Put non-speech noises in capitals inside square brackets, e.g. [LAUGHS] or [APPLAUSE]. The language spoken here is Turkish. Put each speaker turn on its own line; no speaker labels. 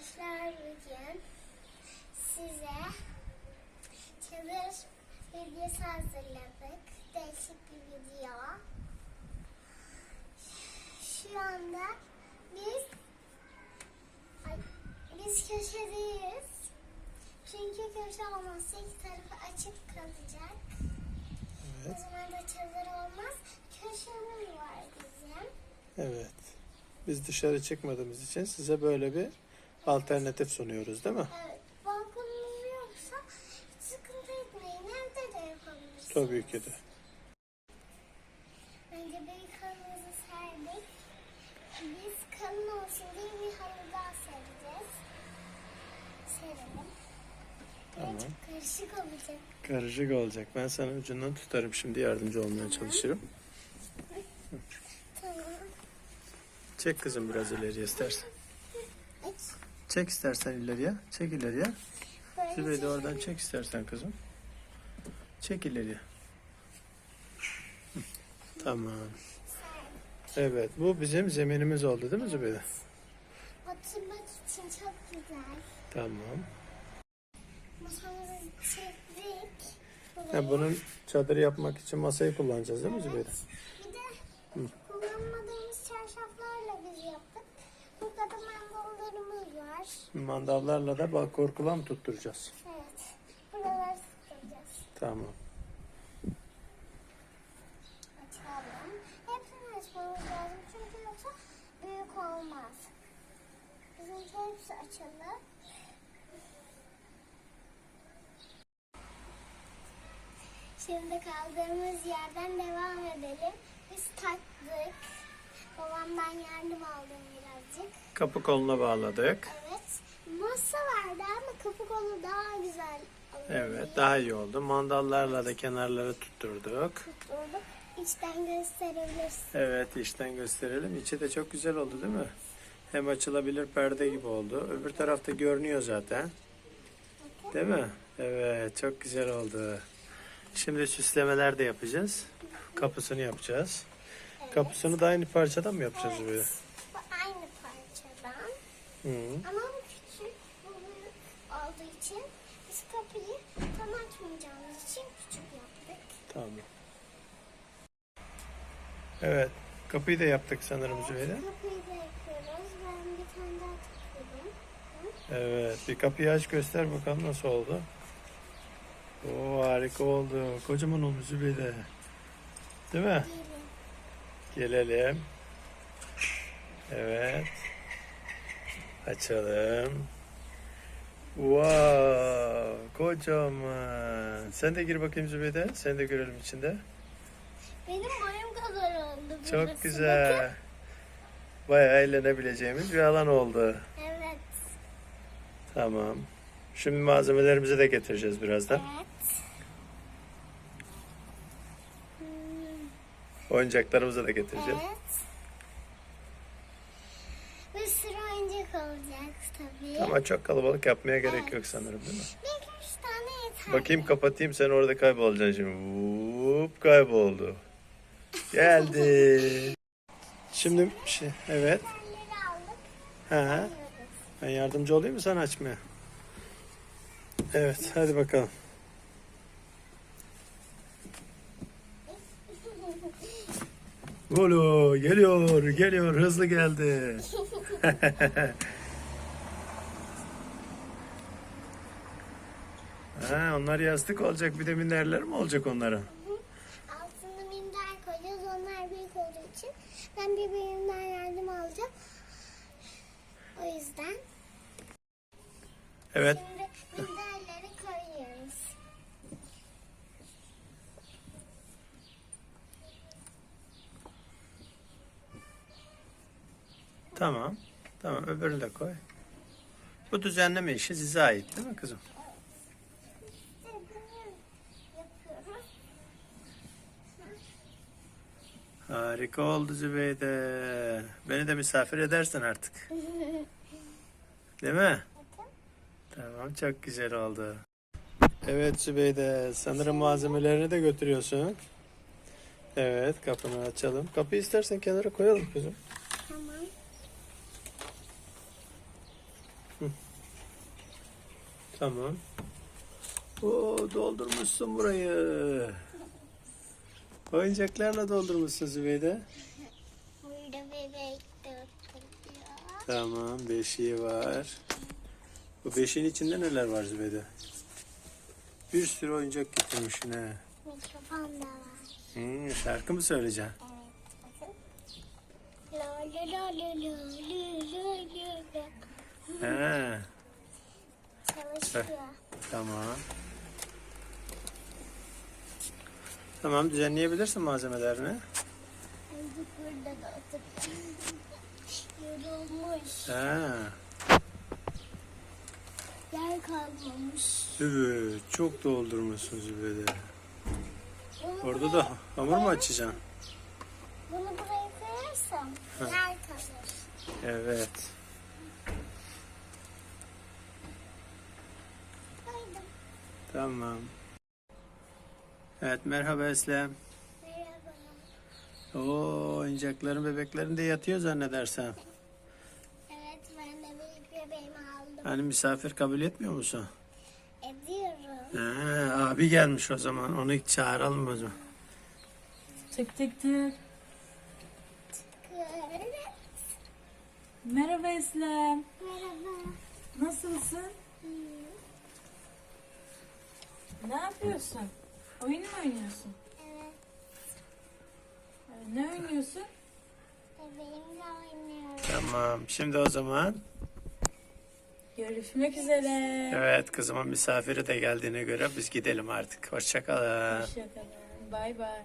arkadaşlar bugün size çadır videosu hazırladık. Değişik bir video. Şu anda biz ay, biz köşedeyiz. Çünkü köşe olmazsa iki tarafı açık kalacak. O
Evet.
zaman da çadır olmaz. Köşemiz var bizim.
Evet. Biz dışarı çıkmadığımız için size böyle bir alternatif sunuyoruz değil mi?
Evet, balkonunuz yoksa hiç sıkıntı etmeyin. Evde de yapabilirsiniz.
Tabii ki de.
Önce büyük halımızı serdik. Biz kalın olsun diye bir halı daha sereceğiz. Serelim.
Tamam.
Karışık olacak.
Karışık olacak. Ben sana ucundan tutarım şimdi yardımcı olmaya çalışırım.
Tamam.
Çek kızım biraz ileriye istersen. Çek istersen ileriye. Çek ileriye. Zübeyde oradan çek istersen kızım. Çek ileriye. Tamam. Evet bu bizim zeminimiz oldu değil mi Zübeyde?
Oturmak için çok güzel.
Tamam.
Masamızı çektik.
Ha, bunun çadır yapmak için masayı kullanacağız değil mi Zübeyde?
Bir de kullanmadığımız çarşaflarla biz yaptık. Burada da mandallarımız var.
Mandallarla da bak korkula mı tutturacağız?
Evet. Buraları sıkacağız.
Tamam.
Açalım. Hepsini açmamız lazım çünkü yoksa büyük olmaz. Bizimki hepsi açıldı. Şimdi kaldığımız yerden devam edelim. Biz taktık. Babamdan yardım aldım birazcık.
Kapı koluna bağladık.
Evet. Kapı kolu daha güzel oluyor.
Evet daha iyi oldu. Mandallarla da kenarları tutturduk.
Tutturduk. İçten gösterebilirsin.
Evet içten gösterelim. İçi de çok güzel oldu değil mi? Hem açılabilir perde gibi oldu. Öbür tarafta görünüyor zaten. Değil mi? Evet çok güzel oldu. Şimdi süslemeler de yapacağız. Kapısını yapacağız. Kapısını da aynı parçadan mı yapacağız böyle?
Bu aynı parçadan.
Hı.
Ama için biz kapıyı tam açmayacağımız için küçük yaptık.
Tamam. Evet. Kapıyı da yaptık sanırım Zübeyde.
Kapıyı da yapıyoruz. Ben bir tane daha takıyorum.
Evet. Bir kapıyı aç göster bakalım nasıl oldu. Oo harika oldu. Kocaman olmuş Zübeyde. Değil mi?
Gelin.
Gelelim. Evet. Açalım. Wow, kocaman. Sen de gir bakayım Zübeyde. Sen de görelim içinde.
Benim boyum kadar oldu burası.
Çok güzel. Bayağı eğlenebileceğimiz bir alan oldu.
Bakın. Evet.
Tamam. Şimdi malzemelerimizi de getireceğiz birazdan.
Evet.
Oyuncaklarımızı da getireceğiz.
Evet. Bir sürü oyuncak olacak tabii.
Ama çok kalabalık yapmaya gerek
Evet.
yok sanırım değil mi?
Bir
Bakayım kapatayım sen orada kaybolacaksın şimdi. Vup kayboldu. Geldi. Şimdi şey, evet. Ha, ben yardımcı olayım mı sana açmaya? Evet hadi bakalım. Golo geliyor geliyor hızlı geldi. [LAUGHS] ha, onlar yastık olacak bir de minderler mi olacak onların?
Altında minder koyacağız. Onlar büyük olduğu için ben bir büyüğümden yardım alacağım. O yüzden
Evet
şimdi minderleri koyuyoruz.
tamam. Tamam öbürünü de koy. Bu düzenleme işi size ait değil mi kızım?
İşte bunu yapıyoruz.
Harika oldu Zübeyde. Beni de misafir edersin artık. [LAUGHS] Değil mi? Tamam çok güzel oldu. Evet Zübeyde sanırım malzemelerini de götürüyorsun. Evet kapını açalım. Kapıyı istersen kenara koyalım kızım.
Tamam.
Hı. Tamam. Oo doldurmuşsun burayı. Oyuncaklarla doldurmuşsun Zübeyde.
Burada bebek de oturuyor.
Tamam beşiği var. Bu beşiğin içinde neler var Zübeyde? Bir sürü oyuncak getirmiş ne?
Mikrofon da var.
Hmm, şarkı mı söyleyeceksin?
La la la la la la la Çalışıyor.
Tamam. Tamam düzenleyebilirsin malzemelerini.
Burada da oturuyor. Yorulmuş.
He,
Yer kalmamış.
evet çok doldurmuşsun.
Bunu
Orada da hamur mu açacaksın?
Bunu buraya koyarsam yer kalır.
Evet.
Koydum.
Tamam. Evet merhaba Eslem.
Merhaba.
Oo oyuncakların bebeklerin de yatıyor zannedersem.
Evet ben de büyük bebeğimi aldım.
Hani misafir kabul etmiyor musun?
Ediyorum.
He, abi gelmiş o zaman. Onu çağıralım o zaman.
Tık tık tık. Merhaba Eslem.
Merhaba.
Nasılsın? Ne yapıyorsun? Oyun mu oynuyorsun?
Evet
Ee, Ne oynuyorsun?
bebeğimle oynuyorum.
Tamam. Şimdi o zaman
Görüşmek üzere.
evet kızımın misafiri de geldiğine göre biz gidelim artık. Hoşçakalın.
Hoşçakalın. Bay bay.